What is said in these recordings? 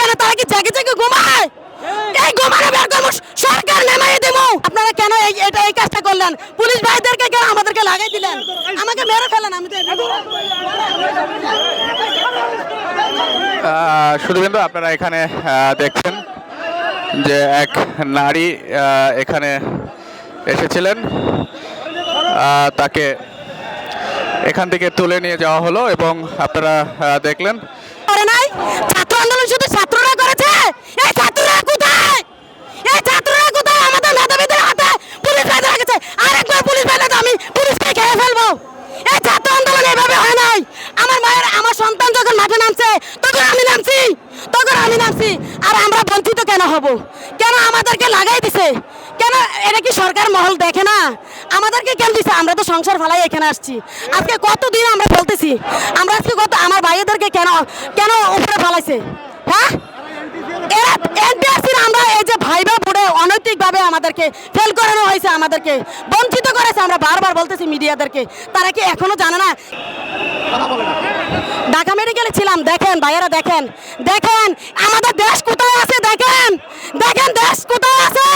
কেন তারা কি জেগে জেগে ঘুমায়? এই! ঘুমানো বের করব সরকার নামাই দেব আপনারা কেন এটা এই কাজটা করলেন? পুলিশ ভাইদেরকে কেন আমাদেরকে লাগাই দিলেন? আমাকে মেরে ফেলেন আমি তো শুধুবিন্দু আপনারা এখানে দেখছেন যে এক নারী আহ, এখানে এসেছিলেন। তাকে এখান থেকে তুলে নিয়ে যাওয়া হলো এবং আপনারা দেখলেন নাই? ছাত্র আন্দোলন শুধু ছাত্ররা করেছে? এই ছাত্ররা কোথায়? এই ছাত্ররা কোথায়? আমাদের মেধাবীদের হাতে পুলিশ ভাইদের গেছে আরেকবার পুলিশ তো আমি পুলিশকে খেয়ে ফেলব। এই ছাত্র আন্দোলন এভাবে হয় নাই। আমার মায়ের, আমার সন্তান যখন মাঠে নামছে, তখন আমি নামছি। তখন আমি নামছি। আর আমরা বঞ্চিত কেন হব? কেন আমাদেরকে লাগাই দিছে? কেন এটা কি সরকার মহল দেখে না? আমাদেরকে কেন দিছে? আমরা তো সংসার ফালাই এখানে আসছি। আজকে কতদিন আমরা বলতেছি? আমরা আজকে কত আমার ভাইদেরকে কেন কেন উপরে ফালাইছে? হ্যাঁ? আমরা এই যে ভাইবা বোর্ডে অনৈতিকভাবে আমাদেরকে ফেল করানো হয়েছে আমাদেরকে। বঞ্চিত করেছে আমরা বারবার বলতেছি মিডিয়াদেরকে। তারা কি এখনও জানে না? ঢাকা মেডিকেলে ছিলাম, দেখেন, ভাইয়েরা দেখেন। দেখেন, আমাদের দেশ কোথায় আছে দেখেন দেখেন দেশ কোথায় আছে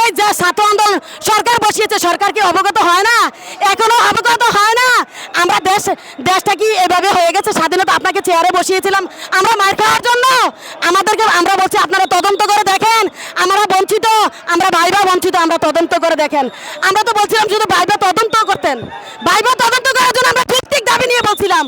এই যে ছাত্র আন্দোলন, সরকার বসিয়েছে, সরকার কি অবগত হয় না? এখনও অবগত হয় না? আমরা দেশ, দেশটা কি এভাবে হয়ে গেছে? স্বাধীনতা আপনাকে চেয়ারে বসিয়েছিলাম। আমরা মার খাওয়ার জন্য। আমাদেরকে, আমরা বলছি, আপনারা তদন্ত করে দেখেন। আমরা বঞ্চিত, আমরা ভাইবা বঞ্চিত, আমরা তদন্ত করে দেখেন। আমরা তো বলছিলাম শুধু ভাইবা তদন্ত করতেন। ভাইবা তদন্ত করার জন্য আমরা ভিত্তিক দাবি নিয়ে বলছিলাম।